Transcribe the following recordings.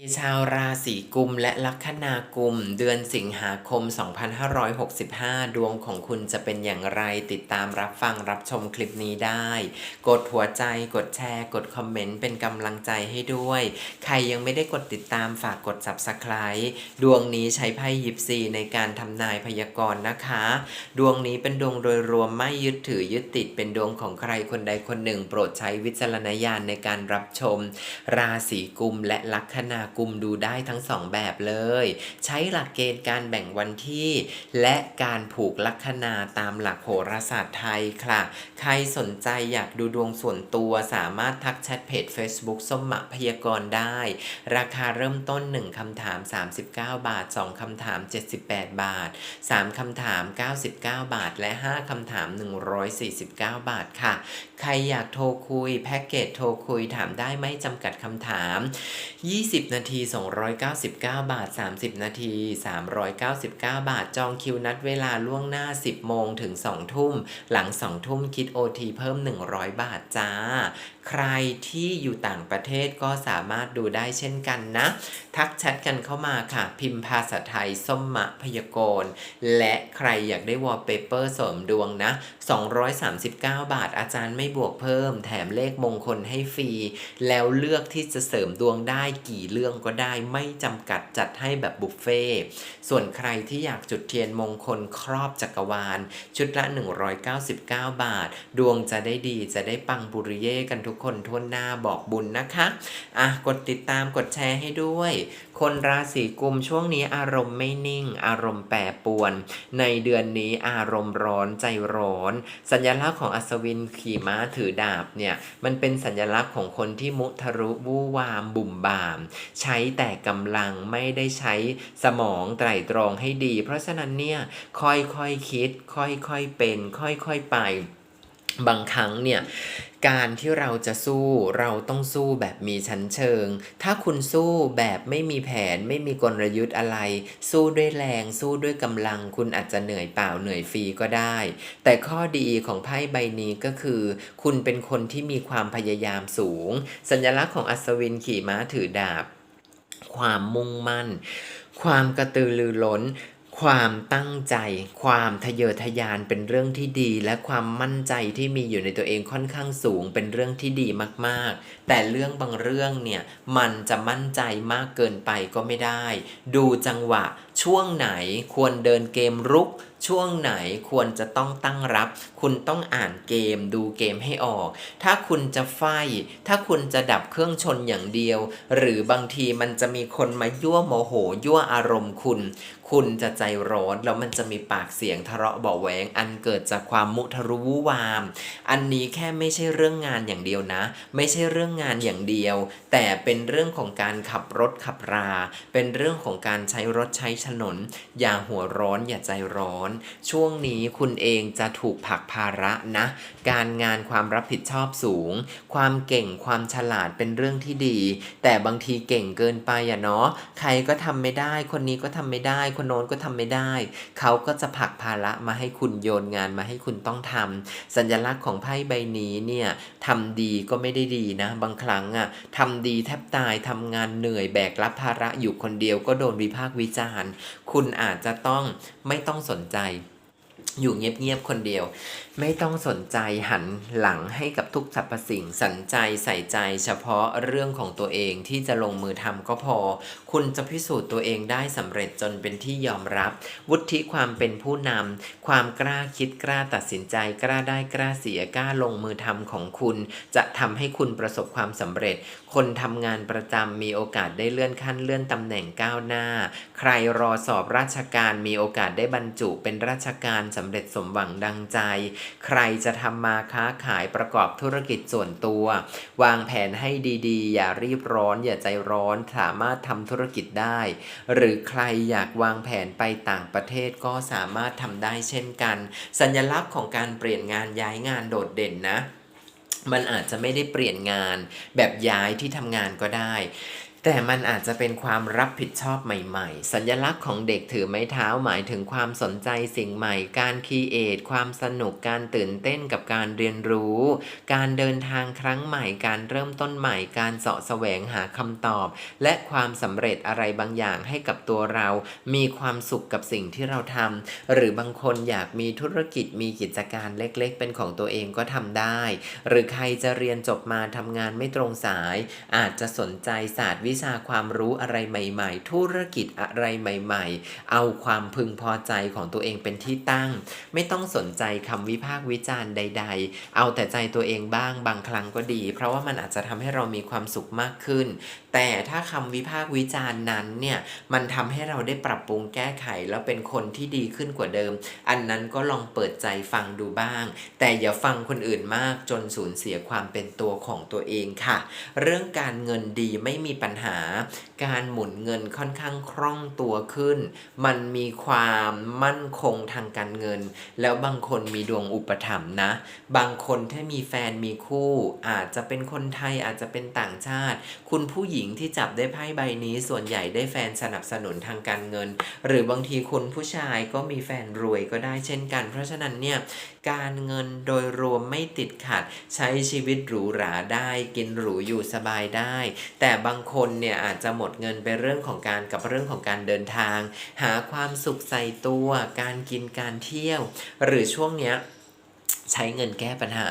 มีชาวราศีกุมและลัคนากุม เดือนสิงหาคม 2565 ดวงของคุณจะเป็นอย่างไรติดตามรับฟังรับชมคลิปนี้ได้ กดหัวใจกดแชร์ กดคอมเมนต์เป็นกำลังใจให้ด้วย ใครยังไม่ได้กดติดตามฝากกด subscribe ดวงนี้ใช้ไพ่ยิปซีในการทำนายพยากรณ์นะคะ ดวงนี้เป็นดวงโดยรวมไม่ยึดถือยึดติดเป็นดวงของใครคนใดคนหนึ่ง โปรดใช้วิจารณญาณในการรับชม ราศีกุมและลัคนากุมดูได้ทั้งสองแบบเลย ใช้หลักเกณฑ์การแบ่งวันที่ และการผูกลัคนาตามหลักโหราศาสตร์ไทยค่ะ ใครสนใจอยากดูดวงส่วนตัวสามารถทักแชทเพจ Facebook ส้มหมะพยากรณ์ได้ ราคาเริ่มต้น 1คำถาม 39 บาท 2คำถาม 78 บาท 3คำถาม 99 บาท และ 5คำถาม 149 บาทค่ะ ใครอยากโทรคุย แพ็กเกจโทรคุยถามได้ไม่จำกัดคำถาม 20นาที 299 บาท 30 นาที 399 บาท จองคิวนัดเวลาล่วงหน้า 10 โมงถึง 2 ทุ่ม หลัง 2 ทุ่มคิด OT เพิ่ม 100 บาทจ้า ใครที่อยู่ต่างประเทศก็สามารถดูได้เช่นกันนะ ทักแชทกันเข้ามาค่ะ พิมพ์ภาษาไทย ส้มมะพยากรณ์และใครอยากได้วอลเปเปอร์เสริมดวงนะ 239 บาท อาจารย์ไม่บวกเพิ่ม แถมเลขมงคลให้ฟรี แล้วเลือกที่จะเสริมดวงได้กี่เลือกรื่องก็ได้ไม่จำกัดจัดให้แบบบุฟเฟ่ส่วนใครที่อยากจุดเทียนมงคลครอบจักรวาล ชุดละ 199 บาท ดวงจะได้ดีจะได้ปังบุริเย่กันทุกคนทั่วหน้าบอกบุญนะคะ อะ กดติดตามกดแชร์ให้ด้วย คนราศีกุมช่วงนี้อารมณ์ไม่นิ่ง อารมณ์แปรปรวน ในเดือนนี้อารมณ์ร้อนใจร้อน สัญลักษณ์ของอัศวินขี่ม้าถือดาบเนี่ยมันเป็นสัญลักษณ์ของคนที่มุทะรุวู่วามบุ่มบาม ใช้แต่กำลังไม่ได้ใช้สมองไตรตรองให้ดี เพราะฉะนั้นเนี่ยค่อยๆคคิด ค่อยๆเป็น ค่อยๆไป บางครั้งเนี่ยการที่เราจะสู้เราต้องสู้แบบมีชั้นเชิง ถ้าคุณสู้แบบไม่มีแผนไม่มีกลยุทธ์อะไร สู้ด้วยแรงสู้ด้วยกำลัง คุณอาจจะเหนื่อยเปล่าเหนื่อยฟรีก็ได้ แต่ข้อดีของไพ่ใบนี้ก็คือ คุณเป็นคนที่มีความพยายามสูง สัญลักษณ์ของอัศวินขี่ม้าถือดาบ ความมุ่งมั่น ความกระตือรือร้น ความตั้งใจ ความทะเยอทะยานเป็นเรื่องที่ดี และความมั่นใจที่มีอยู่ในตัวเองค่อนข้างสูงเป็นเรื่องที่ดีมากๆ แต่เรื่องบางเรื่องเนี่ยมันจะมั่นใจมากเกินไปก็ไม่ได้ ดูจังหวะช่วงไหนควรเดินเกมรุก ช่วงไหนควรจะต้องตั้งรับ คุณต้องอ่านเกมดูเกมให้ออก ถ้าคุณจะไฟ ถ้าคุณจะดับเครื่องชนอย่างเดียว หรือบางทีมันจะมีคนมายั่วโมโห ยั่วอารมณ์คุณ คุณจะใจร้อนแล้วมันจะมีปากเสียงทะเลาะเบาะแหวงอันเกิดจากความมุทะรุวู่วาม อันนี้แค่ไม่ใช่เรื่องงานอย่างเดียวนะ ไม่ใช่เรื่องงานอย่างเดียว แต่เป็นเรื่องของการขับรถขับรา เป็นเรื่องของการใช้รถใช้ถนน อย่าหัวร้อนอย่าใจร้อน ช่วงนี้คุณเองจะถูกผักภาระนะ การงานความรับผิดชอบสูง ความเก่งความฉลาดเป็นเรื่องที่ดี แต่บางทีเก่งเกินไปอะเนาะใครก็ทำไม่ได้ คนนี้ก็ทำไม่ได้ คนโน้นก็ทำไม่ได้ เขาก็จะผักภาระมาให้คุณโยนงานมาให้คุณต้องทำสัญลักษณ์ของไพ่ใบนี้เนี่ยทำดีก็ไม่ได้ดีนะางครั้งอะทำดีแทบตายทำงานเหนื่อยแบกรับภาระอยู่คนเดียวก็โดนวิพากษ์วิจารณ์ คุณอาจจะต้องไม่ต้องสนใจ อยู่เงียบๆคนเดียว ไม่ต้องสนใจหันหลังให้กับทุกสรรพสิ่งสนใจใส่ใจเฉพาะเรื่องของตัวเองที่จะลงมือทำก็พอ คุณจะพิสูจน์ตัวเองได้สำเร็จจนเป็นที่ยอมรับ วุฒิความเป็นผู้นำความกล้าคิดกล้าตัดสินใจ กล้าได้กล้าเสียกล้าลงมือทำของคุณ จะทำให้คุณประสบความสำเร็จ คนทำงานประจำมีโอกาสได้เลื่อนขั้นเลื่อนตำแหน่งก้าวหน้า ใครรอสอบราชการมีโอกาสได้บรรจุเป็นราชการสำเร็จสมหวังดังใจ ใครจะทำมาค้าขายประกอบธุรกิจส่วนตัว วางแผนให้ดีๆ อย่ารีบร้อน อย่าใจร้อนสามารถทำธุรกิจได้ หรือใครอยากวางแผนไปต่างประเทศก็สามารถทำได้เช่นกัน สัญลักษณ์ของการเปลี่ยนงานย้ายงานโดดเด่นนะมันอาจจะไม่ได้เปลี่ยนงานแบบย้ายที่ทำงานก็ได้ แต่มันอาจจะเป็นความรับผิดชอบใหม่ๆ สัญลักษณ์ของเด็กถือไม้เท้าหมายถึงความสนใจสิ่งใหม่ การคีเอทความสนุก การตื่นเต้นกับการเรียนรู้ การเดินทางครั้งใหม่ การเริ่มต้นใหม่ การเสาะแสวงหาคำตอบ และความสำเร็จอะไรบางอย่างให้กับตัวเรา มีความสุขกับสิ่งที่เราทำหรือบางคนอยากมีธุรกิจมีกิจการเล็กๆ เป็นของตัวเองก็ทำได้ หรือใครจะเรียนจบมาทำงานไม่ตรงสาย อาจจะสนใจศาสตร์วิชาความรู้อะไรใหม่ ๆ ธุรกิจอะไรใหม่ ๆ เอาความพึงพอใจของตัวเองเป็นที่ตั้ง ไม่ต้องสนใจคำวิพากษ์วิจารณ์ใด ๆ เอาแต่ใจตัวเองบ้างบางครั้งก็ดี เพราะว่ามันอาจจะทำให้เรามีความสุขมากขึ้น แต่ถ้าคำวิพากษ์วิจารณ์นั้นเนี่ยมันทำให้เราได้ปรับปรุงแก้ไข แล้วเป็นคนที่ดีขึ้นกว่าเดิม อันนั้นก็ลองเปิดใจฟังดูบ้าง แต่อย่าฟังคนอื่นมากจนสูญเสียความเป็นตัวของตัวเองค่ะ เรื่องการเงินดีไม่มีปัญหา การหมุนเงินค่อนข้างคล่องตัวขึ้น มันมีความมั่นคงทางการเงิน แล้วบางคนมีดวงอุปถัมภ์นะ บางคนถ้ามีแฟนมีคู่ อาจจะเป็นคนไทยอาจจะเป็นต่างชาติ คุณผู้หญิงที่จับได้ไพ่ใบนี้ ส่วนใหญ่ได้แฟนสนับสนุนทางการเงิน หรือบางทีคุณผู้ชายก็มีแฟนรวยก็ได้เช่นกัน เพราะฉะนั้นเนี่ยการเงินโดยรวมไม่ติดขัด ใช้ชีวิตหรูหราได้กินหรูอยู่สบายได้ แต่บางคนเนี่ยอาจจะหมดเงินไปเรื่องของการกับเรื่องของการเดินทาง หาความสุขใส่ตัว การกินการเที่ยว หรือช่วงเนี้ยใช้เงินแก้ปัญหา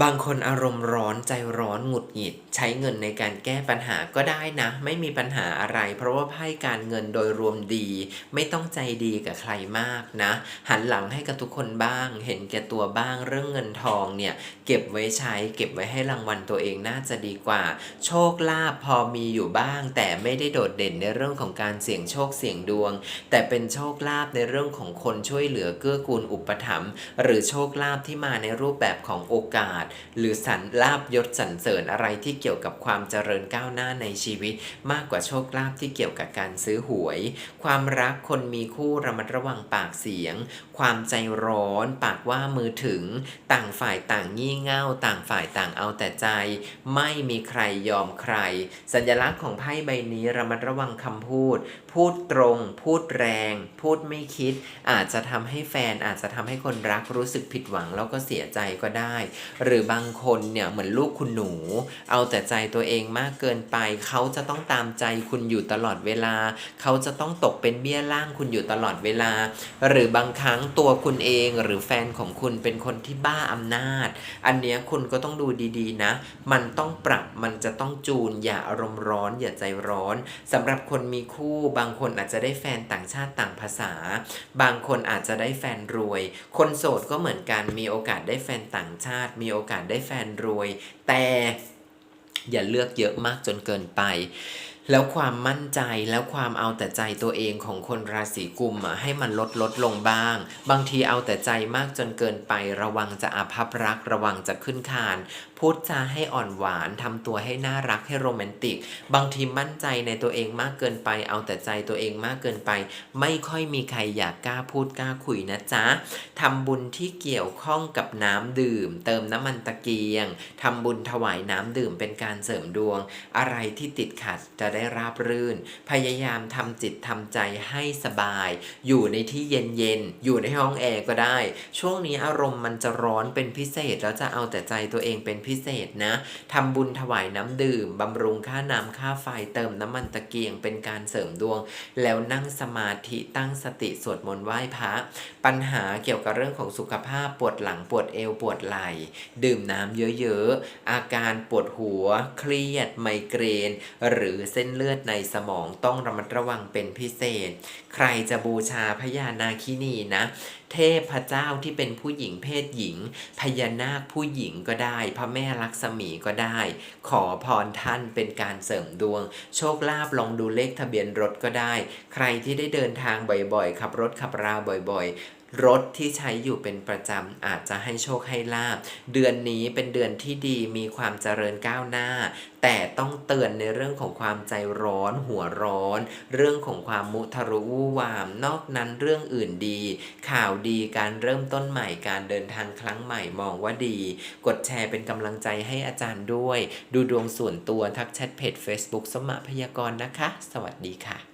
บางคนอารมณ์ร้อนใจร้อนหงุดหงิด ใช้เงินในการแก้ปัญหาก็ได้นะ ไม่มีปัญหาอะไร เพราะว่าไพ่การเงินโดยรวมดี ไม่ต้องใจดีกับใครมากนะ หันหลังให้กับทุกคนบ้าง เห็นแก่ตัวบ้างเรื่องเงินทองเนี่ยเก็บไว้ใช้ เก็บไว้ให้รางวัลตัวเองน่าจะดีกว่า โชคลาภพอมีอยู่บ้าง แต่ไม่ได้โดดเด่นในเรื่องของการเสี่ยงโชคเสี่ยงดวง แต่เป็นโชคลาภในเรื่องของคนช่วยเหลือเกื้อกูลอุปถัมภ์หรือโชคลาภที่มาในรูปแบบของโอกาสหรือสรรลาบยศสรรเสริญอะไรที่เกี่ยวกับความเจริญก้าวหน้าในชีวิต มากกว่าโชคลาภที่เกี่ยวกับการซื้อหวย ความรักคนมีคู่ระมัดระวังปากเสียง ความใจร้อน ปากว่ามือถึง ต่างฝ่ายต่างงี่เง่า ต่างฝ่ายต่างเอาแต่ใจ ไม่มีใครยอมใคร สัญลักษณ์ของไพ่ใบนี้ระมัดระวังคำพูด พูดตรง พูดแรง พูดไม่คิด อาจจะทำให้แฟนอาจจะทำให้คนรักรู้สึกผิดหวังแล้วก็เสียใจก็ได้ หรือบางคนเนี่ยเหมือนลูกคุณหนู เอาแต่ใจตัวเองมากเกินไป เขาจะต้องตามใจคุณอยู่ตลอดเวลา เขาจะต้องตกเป็นเบี้ยล่างคุณอยู่ตลอดเวลา หรือบางครั้งตัวคุณเองหรือแฟนของคุณเป็นคนที่บ้าอำนาจ อันเนี้ยคุณก็ต้องดูดีๆนะ มันต้องปรับมันจะต้องจูนอย่าอารมณ์ร้อนอย่าใจร้อนสำหรับคนมีคู่บางคนอาจจะได้แฟนต่างชาติต่างภาษา บางคนอาจจะได้แฟนรวย คนโสดก็เหมือนกันมีโอกาสได้แฟนต่างชาติ มีโอกาสได้แฟนรวย แต่อย่าเลือกเยอะมากจนเกินไป แล้วความมั่นใจแล้วความเอาแต่ใจตัวเองของคนราศีกุมอะให้มันลดลดลงบ้าง บางทีเอาแต่ใจมากจนเกินไประวังจะอาภัพรักระวังจะขึ้นคาน พูดจาให้อ่อนหวานทำตัวให้น่ารักให้โรแมนติก บางทีมั่นใจในตัวเองมากเกินไป เอาแต่ใจตัวเองมากเกินไป ไม่ค่อยมีใครอยากกล้าพูดกล้าคุยนะจ๊ะทำบุญที่เกี่ยวข้องกับน้ำดื่ม เติมน้ำมันตะเกียงทำบุญถวายน้ำดื่มเป็นการเสริมดวง อะไรที่ติดขัดจะได้ราบรื่น พยายามทำจิตทำใจให้สบาย อยู่ในที่เย็นๆอยู่ในห้องแอร์ก็ได้ ช่วงนี้อารมณ์มันจะร้อนเป็นพิเศษแล้วจะเอาแต่ใจตัวเองเป็นพิพิเศษนะทำบุญถวายน้ำดื่มบำรุงค่าน้ำค่าไฟเติมน้ำมันตะเกียงเป็นการเสริมดวง แล้วนั่งสมาธิตั้งสติสวดมนต์ไหว้พระปัญหาเกี่ยวกับเรื่องของสุขภาพปวดหลังปวดเอวปวดไหล่ดื่มน้ำเยอะๆ อาการปวดหัว เครียด ไมเกรน หรือเส้นเลือดในสมองต้องระมัดระวังเป็นพิเศษ ใครจะบูชาพญานาคินีนะ เทพเจ้าที่เป็นผู้หญิงเพศหญิง พญานาคผู้หญิงก็ได้ พระแม่ลักษมีก็ได้ ขอพรท่านเป็นการเสริมดวง โชคลาภลองดูเลขทะเบียนรถก็ได้ ใครที่ได้เดินทางบ่อยๆ ขับรถขับราบ่อยๆ รถที่ใช้อยู่เป็นประจำอาจจะให้โชคให้ลาบ เดือนนี้เป็นเดือนที่ดีมีความเจริญก้าวหน้า แต่ต้องเตือนในเรื่องของความใจร้อน หัวร้อน เรื่องของความมุทะรุวู่วาม นอกนั้นเรื่องอื่นดี ข่าวดีการเริ่มต้นใหม่การเดินทางครั้งใหม่มองว่าดี กดแชร์เป็นกำลังใจให้อาจารย์ด้วย ดูดวงส่วนตัวทักแชทเพจ Facebook สมะพยากรณ์นะคะ สวัสดีค่ะ